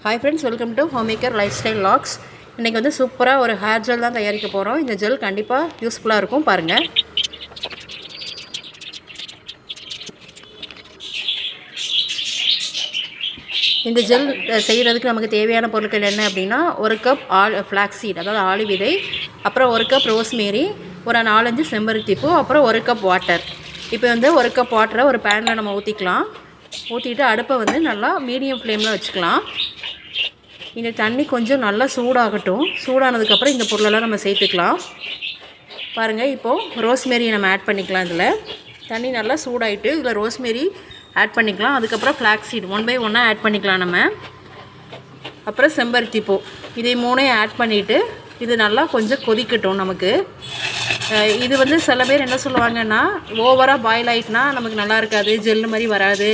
Hi friends welcome to homemaker lifestyle logs இன்றைக்கி வந்து சூப்பராக ஒரு ஹேர் ஜெல் தான் தயாரிக்க போகிறோம் இந்த ஜெல் கண்டிப்பாக யூஸ்ஃபுல்லாக இருக்கும் பாருங்கள் இந்த ஜெல் செய்கிறதுக்கு நமக்கு தேவையான பொருட்கள் என்ன அப்படின்னா ஒரு கப் ஆல் ஃப்ளாக்ஸீட் அதாவது ஆளி விதை அப்புறம் ஒரு கப் ரோஸ்மேரி ஒரு நாலஞ்சு செம்பருத்தி பூ அப்புறம் ஒரு கப் வாட்டர் இப்போ வந்து ஒரு கப் வாட்டரை ஒரு பேனில் நம்ம ஊற்றிக்கலாம் ஊற்றிட்டு அடுப்பை வந்து நல்லா மீடியம் ஃப்ளேமில் வச்சுக்கலாம். இந்த தண்ணி கொஞ்சம் நல்லா சூடாகட்டும். சூடானதுக்கப்புறம் இந்த பொருளெல்லாம் நம்ம சேர்த்துக்கலாம். பாருங்கள் இப்போது ரோஸ்மேரியை நம்ம ஆட் பண்ணிக்கலாம் இதில். தண்ணி நல்லா சூடாயிட்டு இதில் ரோஸ்மேரி ஆட் பண்ணிக்கலாம். அதுக்கப்புறம் ஃப்ளாக்ஸீட் ஒன் பை ஒன்னாக ஆட் பண்ணிக்கலாம் நம்ம. அப்புறம் செம்பருத்தி பூ. இதை மூணையும் ஆட் பண்ணிவிட்டு இது நல்லா கொஞ்சம் கொதிக்கட்டும் நமக்கு. இது வந்து சில பேர் என்ன சொல்லுவாங்கன்னா ஓவராக பாயில் ஆகிட்டுனா நமக்கு நல்லா இருக்காது ஜெல்லு மாதிரி வராது.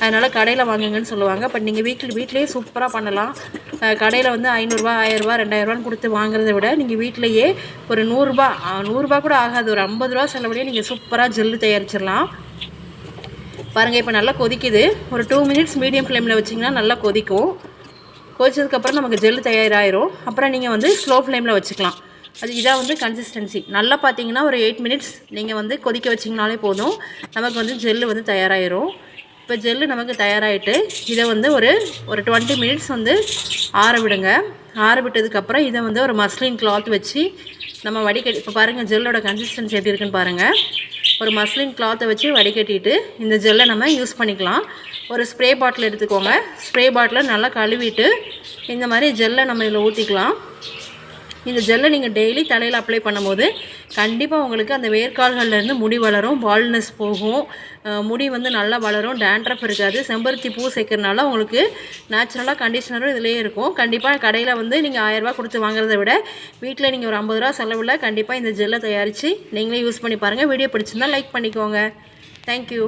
அதனால் கடையில் வாங்குங்கன்னு சொல்லுவாங்க. பட் நீங்கள் வீட்டில் வீட்லேயே சூப்பராக பண்ணலாம். கடையில் வந்து ஐநூறுரூவா ஆயிரரூபா ரெண்டாயிரரூபான்னு கொடுத்து வாங்குறத விட நீங்கள் வீட்டிலையே ஒரு நூறுரூபா நூறுரூபா கூட ஆகாது. ஒரு ஐம்பது ரூபா செலவுலேயே நீங்கள் சூப்பராக ஜெல்லு தயாரிச்சிடலாம். பாருங்கள் இப்போ நல்லா கொதிக்குது. ஒரு டூ மினிட்ஸ் மீடியம் ஃப்ளேமில் வச்சிங்கன்னா நல்லா கொதிக்கும். கொதிச்சதுக்கப்புறம் நமக்கு ஜெல்லு தயாராகிரும் அப்புறம் நீங்கள் வந்து ஸ்லோ ஃப்ளேமில் வச்சுக்கலாம். அது இதாக வந்து கன்சிஸ்டன்சி நல்லா பார்த்தீங்கன்னா ஒரு எயிட் மினிட்ஸ் நீங்கள் வந்து கொதிக்க வச்சிங்கனாலே போதும். நமக்கு வந்து ஜெல்லு வந்து தயாராகிடும் இப்போ ஜெல்லு நமக்கு தயாராகிட்டு இதை வந்து ஒரு ஒரு டுவெண்ட்டி மினிட்ஸ் வந்து ஆற விடுங்க. ஆற விட்டதுக்கப்புறம் இதை வந்து ஒரு மஸ்லின் கிளாத் வச்சு நம்ம வடிகட்டி இப்போ பாருங்கள் ஜெல்லோட கன்சிஸ்டன்சி எப்படி இருக்குன்னு பாருங்கள் ஒரு மஸ்லின் கிளாத்தை வச்சு வடிகட்டிட்டு இந்த ஜெல்லை நம்ம யூஸ் பண்ணிக்கலாம். ஒரு ஸ்ப்ரே பாட்டில் எடுத்துக்கோங்க. ஸ்ப்ரே பாட்டில் நல்லா கழுவிட்டு இந்த மாதிரி ஜெல்லை நம்ம இதில் ஊற்றிக்கலாம் இந்த ஜெல்லை நீங்கள் டெய்லி தலையில் அப்ளை பண்ணும்போது கண்டிப்பாக உங்களுக்கு அந்த வேர்க்கால்கள்லேருந்து முடி வளரும் பால்னஸ் போகும். முடி வந்து நல்லா வளரும் டேண்ட்ரஃப் இருக்காது. செம்பருத்தி பூ சேர்க்கறனால உங்களுக்கு நேச்சுரலாக கண்டிஷனரும் இதிலேயே இருக்கும். கண்டிப்பாக கடையில் வந்து நீங்கள் ஆயிரரூபா கொடுத்து வாங்குறத விட வீட்டில் நீங்கள் ஒரு ஐம்பது ரூபா செலவில் கண்டிப்பாக இந்த ஜெல்லை தயாரித்து நீங்களே யூஸ் பண்ணி பாருங்கள் வீடியோ பிடிச்சிருந்தால் லைக் பண்ணிக்கோங்க. தேங்க்யூ